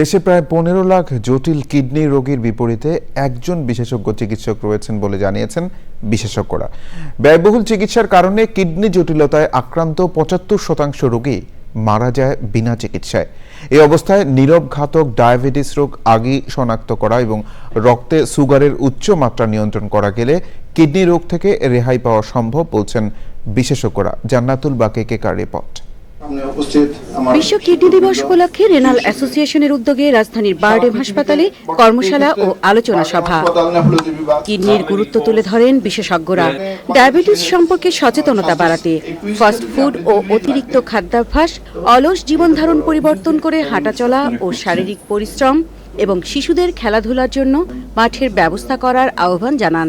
দেশে প্রায় পনেরো লাখ জটিল কিডনি রোগীর বিপরীতে একজন বিশেষজ্ঞ চিকিৎসক রয়েছেন বলে জানিয়েছেন বিশেষজ্ঞরা। ব্যয়বহুল চিকিৎসার কারণে কিডনি জটিলতায় আক্রান্ত পঁচাত্তর শতাংশ রোগী মারা যায় বিনা চিকিৎসায়। এই অবস্থায় নীরব ঘাতক ডায়াবেটিস রোগ আগেই শনাক্ত করা এবং রক্তে সুগারের উচ্চ মাত্রা নিয়ন্ত্রণ করা গেলে কিডনি রোগ থেকে রেহাই পাওয়া সম্ভব বলছেন বিশেষজ্ঞরা। জান্নাতুল রিপোর্ট সামনে উপস্থিত আমার বিশ্ব কিডনি দিবস উপলক্ষে রেনাল অ্যাসোসিয়েশনের উদ্যোগে রাজধানীর বারডেম হাসপাতালে কর্মশালা ও আলোচনা সভা। কিডনির গুরুত্ব তুলে ধরেন বিশেষজ্ঞরা। ডায়াবেটিস সম্পর্কে সচেতনতা বাড়াতে ফাস্ট ফুড ও অতিরিক্ত খাদ্যাভ্যাস অলস জীবনধারণ পরিবর্তন করে হাঁটাচলা ও শারীরিক পরিশ্রম এবং শিশুদের খেলাধুলার জন্য মাঠের ব্যবস্থা করার আহ্বান জানান।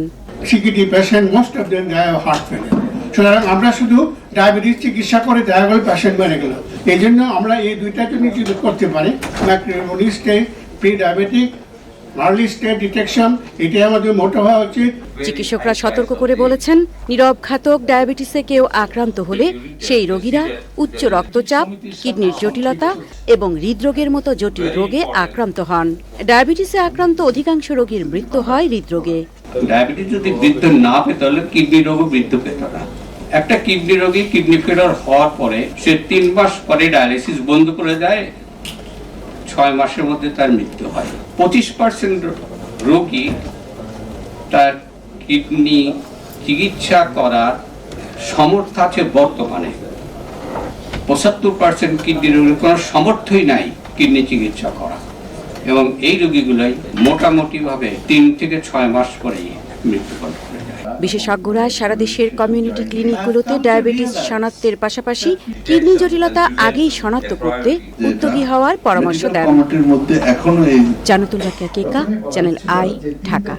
Patient most of them heart failure সুতরাং আমরা শুধু ডায়াবেটিস চিকিৎসা করে দেখা গেল পেশেন্ট মেরে গেল। এই জন্য আমরা এই দুইটাকে নিশ্চিত করতে পারি। Pre diabetic early stage detection এটাই আমাদের মোটো হওয়া উচিত। চিকিৎসকরা সতর্ক করে বলেছেন নীরব ঘাতক ডায়াবেটিসে কেউ আক্রান্ত হলে সেই রোগীরা উচ্চ রক্তচাপ কিডনির জটিলতা এবং হৃদরোগের মতো জটিল রোগে আক্রান্ত হন। ডায়াবেটিসে আক্রান্ত অধিকাংশ রোগীর মৃত্যু হয় হৃদরোগে। ডায়াবেটিস যদি বৃদ্ধ না পেত তাহলে কিডনি রোগও বৃদ্ধ পেত না। একটা কিডনি রোগী কিডনি ফেলার হওয়ার পরে সে তিন মাস পরে ডায়ালিসিস বন্ধ করে দেয়, ছয় মাসের মধ্যে তার মৃত্যু হয়। পঁচিশ পার্সেন্ট রোগী তার কিডনি চিকিৎসা করার সমর্থ আছে বর্তমানে। পঁচাত্তর পার্সেন্ট কিডনি রোগীর কোনো সামর্থ্যই নাই কিডনি চিকিৎসা করা এবং এই রোগীগুলোই মোটামুটিভাবে তিন থেকে ছয় মাস পরেই মৃত্যুবরণ করে যায় বিশেষজ্ঞরা সারা দেশের কমিউনিটি ক্লিনিকগুলোতে ডায়াবেটিস শনাক্তের পাশাপাশি কিডনি জটিলতা আগেই শনাক্ত করতে উদ্যোগী হওয়ার পরামর্শ দেন। Janatul Bakia Keka Channel I Dhaka.